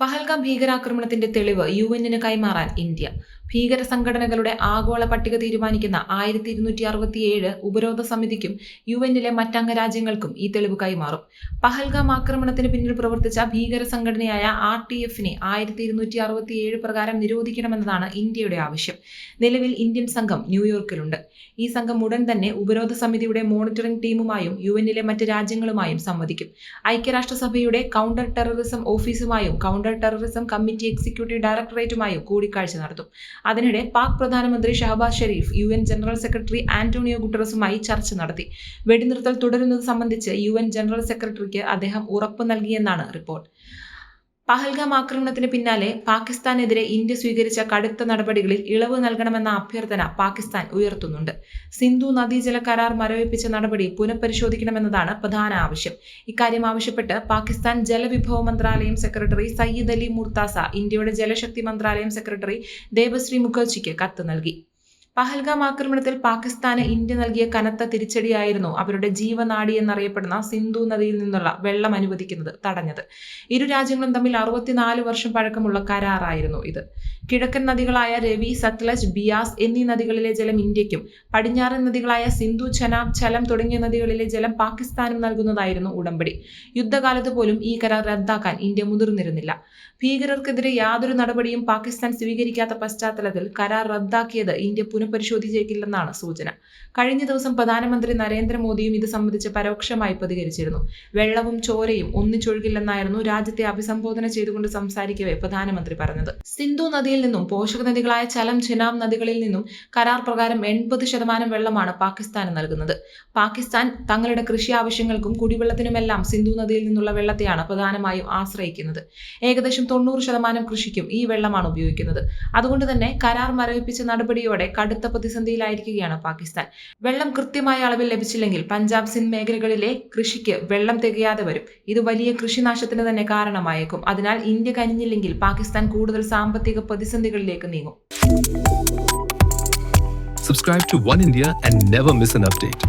പഹൽഗാം ഭീകരാക്രമണത്തിന്റെ തെളിവ് യു എന്നിന് കൈമാറാൻ ഇന്ത്യ ഭീകര സംഘടനകളുടെ ആഗോള പട്ടിക തീരുമാനിക്കുന്ന ആയിരത്തി ഇരുന്നൂറ്റി അറുപത്തിയേഴ് ഉപരോധ സമിതിക്കും യു എന്നിലെ മറ്റംഗ രാജ്യങ്ങൾക്കും ഈ തെളിവ് കൈമാറും. പഹൽഗാം ആക്രമണത്തിന് പിന്നിൽ പ്രവർത്തിച്ച ഭീകര സംഘടനയായ ആർ ടി എഫിനെ ആയിരത്തി ഇരുന്നൂറ്റി അറുപത്തിയേഴ് പ്രകാരം നിരോധിക്കണമെന്നതാണ് ഇന്ത്യയുടെ ആവശ്യം. നിലവിൽ ഇന്ത്യൻ സംഘം ന്യൂയോർക്കിലുണ്ട്. ഈ സംഘം ഉടൻ തന്നെ ഉപരോധ സമിതിയുടെ മോണിറ്ററിംഗ് ടീമുമായും യു എന്നിലെ മറ്റ് രാജ്യങ്ങളുമായും സംവദിക്കും. ഐക്യരാഷ്ട്രസഭയുടെ കൗണ്ടർ ടെററിസം ഓഫീസുമായും കൗണ്ടർ ടെററിസം കമ്മിറ്റി എക്സിക്യൂട്ടീവ് ഡയറക്ടറേറ്റുമായും കൂടിക്കാഴ്ച നടത്തും. അതിനിടെ പാക് പ്രധാനമന്ത്രി Shehbaz Sharif U N general secretary Antonio ഗുട്ടറസുമായി ചർച്ച നടത്തി. വെടിനിർത്തൽ തുടരുന്നത് സംബന്ധിച്ച് യു എൻ ജനറൽ സെക്രട്ടറിക്ക് അദ്ദേഹം ഉറപ്പ് നൽകിയെന്നാണ് റിപ്പോർട്ട്. പഹൽഗാം ആക്രമണത്തിന് പിന്നാലെ പാകിസ്ഥാനെതിരെ ഇന്ത്യ സ്വീകരിച്ച കടുത്ത നടപടികളിൽ ഇളവ് നൽകണമെന്ന അഭ്യർത്ഥന പാകിസ്ഥാൻ ഉയർത്തുന്നുണ്ട്. സിന്ധു നദീജല കരാർ മരവിപ്പിച്ച നടപടി പുനഃപരിശോധിക്കണമെന്നതാണ് പ്രധാന ആവശ്യം. ഇക്കാര്യം ആവശ്യപ്പെട്ട് പാകിസ്ഥാൻ ജലവിഭവ മന്ത്രാലയം സെക്രട്ടറി സയ്യിദ് അലി മുർത്താസ ഇന്ത്യയുടെ ജലശക്തി മന്ത്രാലയം സെക്രട്ടറി ദേവശ്രീ മുഖർജിക്ക് കത്ത് നൽകി. പഹൽഗാം ആക്രമണത്തിൽ പാകിസ്ഥാന് ഇന്ത്യ നൽകിയ കനത്ത തിരിച്ചടിയായിരുന്നു അവരുടെ ജീവനാടി എന്നറിയപ്പെടുന്ന സിന്ധു നദിയിൽ നിന്നുള്ള വെള്ളം അനുവദിക്കുന്നത് തടഞ്ഞത്. ഇരു രാജ്യങ്ങളും തമ്മിൽ അറുപത്തിനാല് വർഷം പഴക്കമുള്ള കരാറായിരുന്നു ഇത്. കിഴക്കൻ നദികളായ രവി സത്ലജ് ബിയാസ് എന്നീ നദികളിലെ ജലം ഇന്ത്യക്കും പടിഞ്ഞാറൻ നദികളായ സിന്ധു ചനാബ് ചലം തുടങ്ങിയ നദികളിലെ ജലം പാകിസ്ഥാനും നൽകുന്നതായിരുന്നു ഉടമ്പടി. യുദ്ധകാലത്ത് പോലും ഈ കരാർ റദ്ദാക്കാൻ ഇന്ത്യ മുതിർന്നിരുന്നില്ല. ഭീകരർക്കെതിരെ യാതൊരു നടപടിയും പാകിസ്ഥാൻ സ്വീകരിക്കാത്ത പശ്ചാത്തലത്തിൽ കരാർ റദ്ദാക്കിയത് ഇന്ത്യ പുനഃപരിശോധിച്ചേക്കില്ലെന്നാണ് സൂചന. കഴിഞ്ഞ ദിവസം പ്രധാനമന്ത്രി നരേന്ദ്രമോദിയും ഇത് സംബന്ധിച്ച് പരോക്ഷമായി പ്രതികരിച്ചിരുന്നു. വെള്ളവും ചോരയും ഒന്നിച്ചൊഴുകില്ലെന്നായിരുന്നു രാജ്യത്തെ അഭിസംബോധന ചെയ്തുകൊണ്ട് സംസാരിക്കവെ പ്രധാനമന്ത്രി പറഞ്ഞത്. സിന്ധു നദിയിൽ നിന്നും പോഷക നദികളായ ചലം ചിനാബ് നദികളിൽ നിന്നും കരാർ പ്രകാരം എൺപത് ശതമാനം വെള്ളമാണ് പാകിസ്ഥാന് നൽകുന്നത്. പാകിസ്ഥാൻ തങ്ങളുടെ കൃഷി ആവശ്യങ്ങൾക്കും കുടിവെള്ളത്തിനുമെല്ലാം സിന്ധു നദിയിൽ നിന്നുള്ള വെള്ളത്തെയാണ് പ്രധാനമായും ആശ്രയിക്കുന്നത്. ഏകദേശം തൊണ്ണൂറ് ശതമാനം കൃഷിക്കും ഈ വെള്ളമാണ് ഉപയോഗിക്കുന്നത്. അതുകൊണ്ട് തന്നെ കരാർ മരവിപ്പിച്ച നടപടിയോടെ കടുത്ത പ്രതിസന്ധിയിലായിരിക്കുകയാണ് പാകിസ്ഥാൻ. വെള്ളം കൃത്യമായ അളവിൽ ലഭിച്ചില്ലെങ്കിൽ പഞ്ചാബ് സിന്ധ് മേഖലകളിലെ കൃഷിക്ക് വെള്ളം തികയാതെ വരും. ഇത് വലിയ കൃഷിനാശത്തിന് തന്നെ കാരണമായേക്കും. അതിനാൽ ഇന്ത്യ കനിഞ്ഞില്ലെങ്കിൽ പാകിസ്ഥാൻ കൂടുതൽ സാമ്പത്തിക പ്രതിസന്ധികളിലേക്ക് നീങ്ങും. Subscribe to One India and never miss an update.